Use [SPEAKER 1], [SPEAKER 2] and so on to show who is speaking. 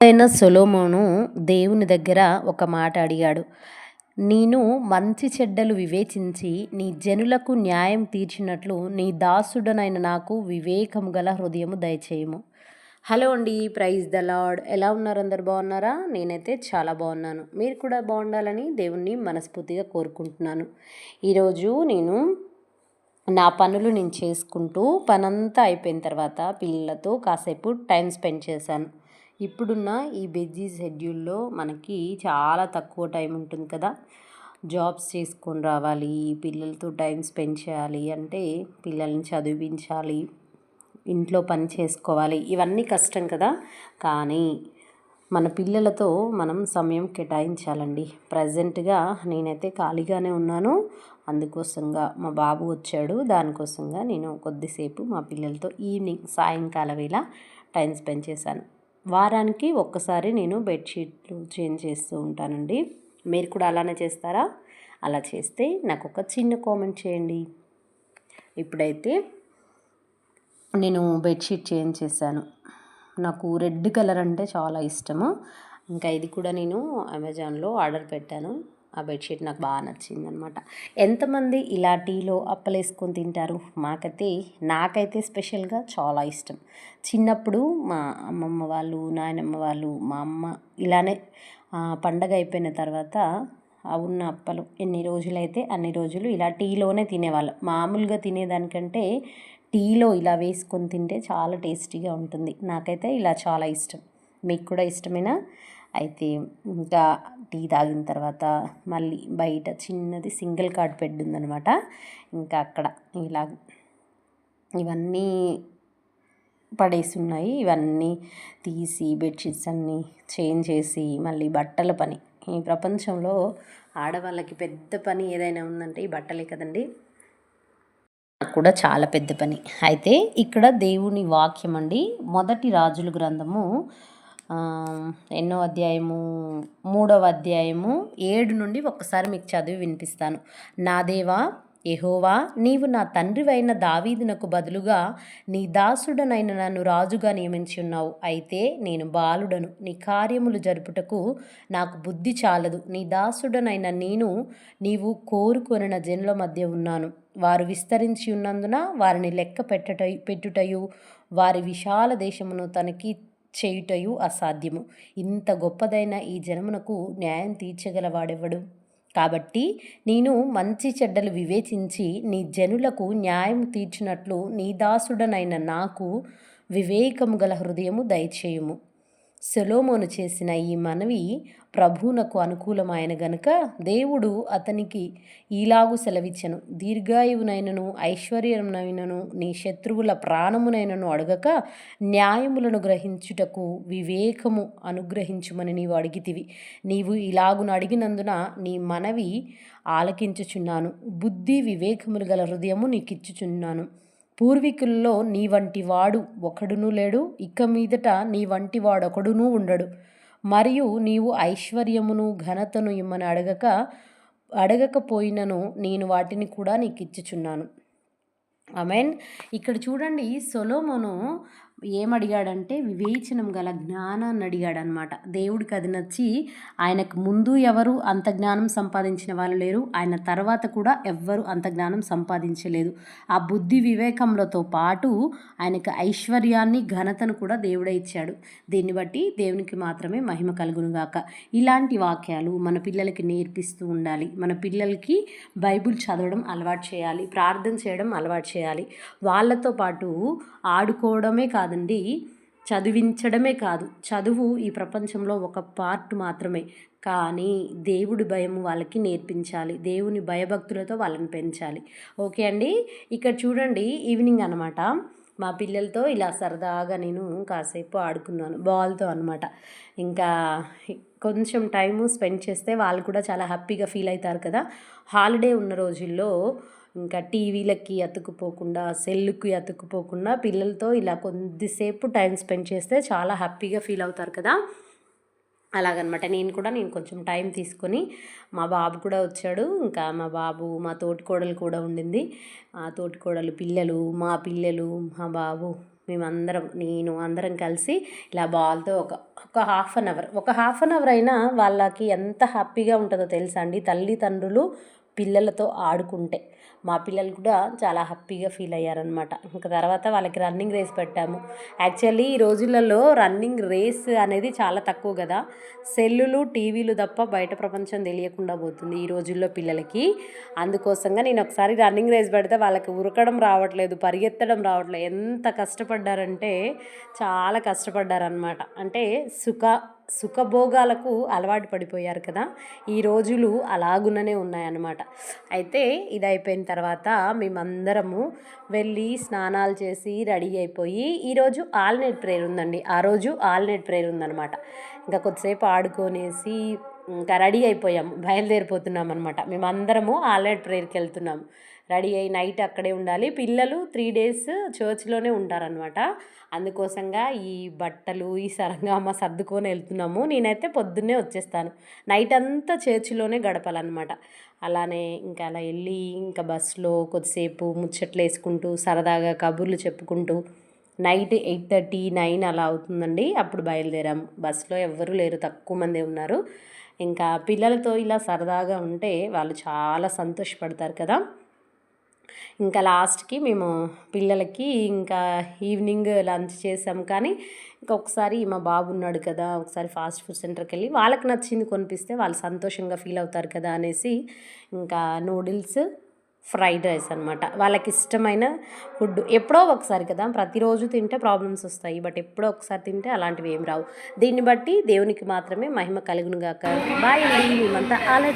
[SPEAKER 1] అయిన సొలోమోను దేవుని దగ్గర ఒక మాట అడిగాడు. నేను మంచి చెడ్డలు వివేచించి నీ జనులకు న్యాయం తీర్చినట్లు నీ దాసుడనైన నాకు వివేకము గల హృదయము దయచేయము. హలో అండి ప్రైజ్ ద లాడ్ ఎలా ఉన్నారు? అందరు బాగున్నారా? నేనైతే చాలా బాగున్నాను. మీరు కూడా బాగుండాలని దేవుణ్ణి మనస్ఫూర్తిగా కోరుకుంటున్నాను. ఈరోజు నేను నా పనులు నేను చేసుకుంటూ పనంతా అయిపోయిన తర్వాత పిల్లలతో కాసేపు టైం స్పెండ్ చేశాను. ఇప్పుడున్న ఈ బిజీ షెడ్యూల్లో మనకి చాలా తక్కువ టైం ఉంటుంది కదా. జాబ్స్ చేసుకొని రావాలి పిల్లలతో టైం స్పెండ్ చేయాలి అంటే పిల్లల్ని చదివించాలి ఇంట్లో పని చేసుకోవాలి. ఇవన్నీ కష్టం కదా. కానీ మన పిల్లలతో మనం సమయం కేటాయించాలండి. ప్రజెంట్గా నేనైతే ఖాళీగానే ఉన్నాను. అందుకోసంగా మా బాబు వచ్చాడు. దానికోసంగా నేను కొద్దిసేపు మా పిల్లలతో ఈవినింగ్ సాయంకాల వేళ టైం స్పెండ్ చేశాను. వారానికి ఒక్కసారి నేను బెడ్షీట్లు చేంజ్ చేస్తూ ఉంటానండి. మీరు కూడా అలానే చేస్తారా? అలా చేస్తే నాకు ఒక చిన్న కామెంట్ చేయండి. ఇప్పుడైతే నేను బెడ్షీట్ చేంజ్ చేశాను. నాకు రెడ్ కలర్ అంటే చాలా ఇష్టము. ఇంకా ఇది కూడా నేను అమెజాన్లో ఆర్డర్ పెట్టాను. ఆ బెడ్షీట్ నాకు బాగా నచ్చింది అనమాట ఎంతమంది ఇలా టీలో అప్పలేసుకొని తింటారు? మాకైతే నాకైతే స్పెషల్గా చాలా ఇష్టం. చిన్నప్పుడు మా అమ్మమ్మ వాళ్ళు నాయనమ్మ వాళ్ళు మా అమ్మ ఇలానే పండగ అయిపోయిన తర్వాత ఉన్న అప్పలు ఎన్ని రోజులైతే అన్ని రోజులు ఇలా టీలోనే తినేవాళ్ళం. మామూలుగా తినేదానికంటే టీలో ఇలా వేసుకొని తింటే చాలా టేస్టీగా ఉంటుంది. నాకైతే ఇలా చాలా ఇష్టం. మీకు కూడా ఇష్టమేనా? అయితే ఇంకా టీ తాగిన తర్వాత మళ్ళీ బయట చిన్నది సింగిల్ కార్డ్ బెడ్ ఉందనమాట ఇంకా అక్కడ ఇలా ఇవన్నీ పడేసి ఉన్నాయి ఇవన్నీ తీసి బెడ్షీట్స్ అన్నీ చేంజ్ చేసి మళ్ళీ బట్టల పని. ఈ ప్రపంచంలో ఆడవాళ్ళకి పెద్ద పని ఏదైనా ఉందంటే ఈ బట్టలే కదండి. నాకు కూడా చాలా పెద్ద పని. అయితే ఇక్కడ దేవుని వాక్యం అండి మొదటి రాజుల గ్రంథము ఎన్నో అధ్యాయము మూడవ అధ్యాయము ఏడు నుండి ఒక్కసారి మీకు చదివి వినిపిస్తాను. నా దేవా ఎహోవా నీవు నా తండ్రివైన దావీదునకు బదులుగా నీ దాసుడనైన నన్ను రాజుగా నియమించి ఉన్నావు. అయితే నేను బాలుడను. నీ కార్యములు జరుపుటకు నాకు బుద్ధి చాలదు. నీ దాసుడనైన నేను నీవు కోరుకొనిన జనుల మధ్య ఉన్నాను. వారు విస్తరించి ఉన్నందున వారిని లెక్క పెట్టట పెట్టుటయు వారి విశాల దేశమును తనకి చేయుటయు అసాధ్యము. ఇంత గొప్పదైన ఈ జనమునకు న్యాయం తీర్చగలవాడెవడు? కాబట్టి నేను మంచి చెడ్డలు వివేచించి నీ జనులకు న్యాయం తీర్చినట్లు నీ దాసుడనైన నాకు వివేకము గల హృదయము దయచేయుము. సెలోమోను చేసిన ఈ మనవి ప్రభువునకు అనుకూలమైన గనుక దేవుడు అతనికి ఈలాగు సెలవిచ్చను. దీర్ఘాయువునైనను ఐశ్వర్యమునైనను నీ శత్రువుల ప్రాణమునైనను అడగక న్యాయములను గ్రహించుటకు వివేకము అనుగ్రహించుమని నీవు అడిగితివి. నీవు ఇలాగును అడిగినందున నీ మనవి ఆలకించుచున్నాను. బుద్ధి వివేకములు గల హృదయము నీకిచ్చుచున్నాను. పూర్వీకుల్లో నీ వంటి వాడు ఒకడునూ లేడు. ఇక మీదట నీ వంటి వాడొకడునూ ఉండడు. మరియు నీవు ఐశ్వర్యమును ఘనతను ఇమ్మని అడగక అడగకపోయినను నేను వాటిని కూడా నీకు ఇచ్చుచున్నాను మీన్ ఇక్కడ చూడండి సొలోమోను ఏమడిగాడంటే వివేచనం గల జ్ఞానాన్ని అడిగాడనమాట. దేవుడికి అది నచ్చి ఆయనకు ముందు ఎవరు అంత జ్ఞానం సంపాదించిన వాళ్ళు లేరు ఆయన తర్వాత కూడా ఎవ్వరు అంత జ్ఞానం సంపాదించలేదు. ఆ బుద్ధి వివేకములతో పాటు ఆయనకు ఐశ్వర్యాన్ని ఘనతను కూడా దేవుడే ఇచ్చాడు. దీన్ని బట్టి దేవునికి మాత్రమే మహిమ కలుగునుగాక ఇలాంటి వాక్యాలు మన పిల్లలకి నేర్పిస్తూ ఉండాలి. మన పిల్లలకి బైబుల్ చదవడం అలవాటు చేయాలి. ప్రార్థన చేయడం అలవాటు చేయాలి. వాళ్ళతో పాటు ఆడుకోవడమే కాదు కాదండి. చదివించడమే కాదు. చదువు ఈ ప్రపంచంలో ఒక పార్ట్ మాత్రమే. కానీ దేవుడి భయం వాళ్ళకి నేర్పించాలి. దేవుని భయభక్తులతో వాళ్ళని పెంచాలి. ఓకే అండి? ఇక్కడ చూడండి ఈవినింగ్ అనమాట మా పిల్లలతో ఇలా సరదాగా నేను కాసేపు ఆడుకున్నాను. బాల్తో అనమాట ఇంకా కొంచెం టైము స్పెండ్ చేస్తే వాళ్ళు కూడా చాలా హ్యాపీగా ఫీల్ అవుతారు కదా. హాలిడే ఉన్న రోజుల్లో ఇంకా టీవీలకి అతుకుపోకుండా సెల్లుకి అతుకుపోకుండా పిల్లలతో ఇలా కొద్దిసేపు టైం స్పెండ్ చేస్తే చాలా హ్యాపీగా ఫీల్ అవుతారు కదా. అలాగనమాట. నేను కూడా నేను కొంచెం టైం తీసుకొని మా బాబు కూడా వచ్చాడు. ఇంకా మా బాబు మా తోటికోడలు కూడా ఉండింది. ఆ తోటికోడలు పిల్లలు మా పిల్లలు మా బాబు మేమందరం నేను అందరం కలిసి ఇలా బాల్తో ఒక ఒక హాఫ్ అన్ అవర్ ఒక హాఫ్ అన్ అవర్ అయినా వాళ్ళకి ఎంత హ్యాపీగా ఉంటుందో తెలుసా అండి? తల్లిదండ్రులు పిల్లలతో ఆడుకుంటే. మా పిల్లలు కూడా చాలా హ్యాపీగా ఫీల్ అయ్యారనమాట ఇంకా తర్వాత వాళ్ళకి రన్నింగ్ రేస్ పెట్టాము. యాక్చువల్లీ ఈ రోజులలో రన్నింగ్ రేస్ అనేది చాలా తక్కువ కదా. సెల్లులు టీవీలు తప్ప బయట ప్రపంచం తెలియకుండా పోతుంది ఈ రోజుల్లో పిల్లలకి. అందుకోసంగా నేను ఒకసారి రన్నింగ్ రేస్ పెడితే వాళ్ళకి ఉరకడం రావట్లేదు పరిగెత్తడం రావట్లేదు. ఎంత కష్టపడ్డారంటే చాలా కష్టపడ్డారనమాట అంటే సుఖ సుఖభోగాలకు అలవాటు పడిపోయారు కదా. ఈ రోజులు అలాగుననే ఉన్నాయన్నమాట. అయితే ఇది అయిపోయిన తర్వాత మేమందరము వెళ్ళి స్నానాలు చేసి రెడీ అయిపోయి ఈరోజు ఆల్నెట్ ప్రేయర్ ఉందండి. ఆ రోజు ఆల్నెట్ ప్రేయర్ ఉందన్నమాట. ఇంకా కొద్దిసేపు ఆడుకొనేసి ఇంకా రెడీ అయిపోయాము. బయలుదేరిపోతున్నాం అనమాట మేమందరము ఆల్నెట్ ప్రేయర్కి వెళ్తున్నాము. రెడీ అయ్యి నైట్ అక్కడే ఉండాలి. పిల్లలు త్రీ డేస్ చర్చ్లోనే ఉంటారనమాట అందుకోసంగా ఈ బట్టలు ఈ సరంగామ సర్దుకొని వెళ్తున్నాము. నేనైతే పొద్దున్నే వచ్చేస్తాను. నైట్ అంతా చర్చిలోనే గడపాలన్నమాట. అలానే ఇంకా అలా వెళ్ళి ఇంకా బస్సులో కొద్దిసేపు ముచ్చట్లు వేసుకుంటూ సరదాగా కబుర్లు చెప్పుకుంటూ నైట్ ఎయిట్ థర్టీ నైన్ అలా అవుతుందండి. అప్పుడు బయలుదేరాము. బస్సులో ఎవ్వరూ లేరు. తక్కువ మందే ఉన్నారు. ఇంకా పిల్లలతో ఇలా సరదాగా ఉంటే వాళ్ళు చాలా సంతోషపడతారు కదా. ఇంకా లాస్ట్కి మేము పిల్లలకి ఇంకా ఈవినింగ్ లంచ్ చేసాం. కానీ ఇంకొకసారి మా బాబు ఉన్నాడు కదా ఒకసారి ఫాస్ట్ ఫుడ్ సెంటర్కి వెళ్ళి వాళ్ళకి నచ్చింది కొనిపిస్తే వాళ్ళు సంతోషంగా ఫీల్ అవుతారు కదా అనేసి ఇంకా నూడిల్స్ ఫ్రైడ్ రైస్ అనమాట వాళ్ళకి ఇష్టమైన ఫుడ్ ఎప్పుడో ఒకసారి కదా ప్రతిరోజు తింటే ప్రాబ్లమ్స్ వస్తాయి బట్ ఎప్పుడో ఒకసారి తింటే అలాంటివి ఏం రావు. దీన్ని బట్టి దేవునికి మాత్రమే మహిమ కలుగునుగాక బాయ్ అండి మేమంతా ఆలయ